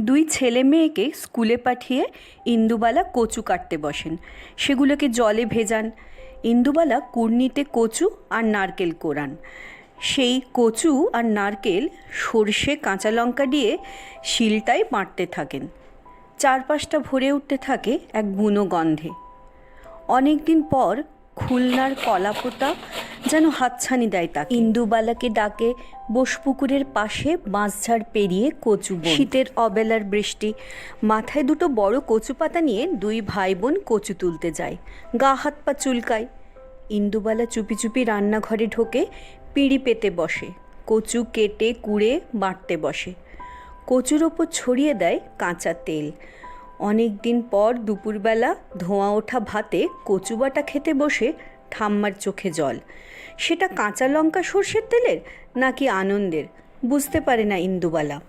দুই ছেলে মেয়েকে স্কুলে পাঠিয়ে ইন্দুবালা কচু কাটতে বসেন। সেগুলোকে জলে ভেজান। ইন্দুবালা কুর্নিতে কচু আর নারকেল কোরান। সেই কচু আর নারকেল সর্ষে, কাঁচা লঙ্কা দিয়ে শিলটায় বাঁটতে থাকেন। চারপাশটা ভরে উঠতে থাকে এক বুনো গন্ধে অনেক দিন পর খুলনার কলাপোতা যেন হাতছানি দেয় তাকে। ইন্দুবালাকে ডাকে বোসপুকুরের পাশে বাঁশঝাড় পেরিয়ে কচু শীতের অবেলার বৃষ্টি, মাথায় দুটো বড় কচু পাতা নিয়ে দুই ভাই বোন কচু তুলতে যায়। গা হাত পা চুলকায়। ইন্দুবালা চুপি চুপি রান্নাঘরে ঢোকে, পিঁড়ি পেতে বসে, কচু কেটে কুড়ে বাঁটতে বসে। কচুর ওপর ছড়িয়ে দেয় কাঁচা তেল। অনেক দিন পর দুপুরবেলা ধোঁয়া ওঠা ভাতে কচুবাটা খেতে বসে ঠাম্মার চোখে জল। সেটা কাঁচা লঙ্কা সর্ষের তেলের নাকি আনন্দের? বুঝতে পারে না ইন্দুবালা।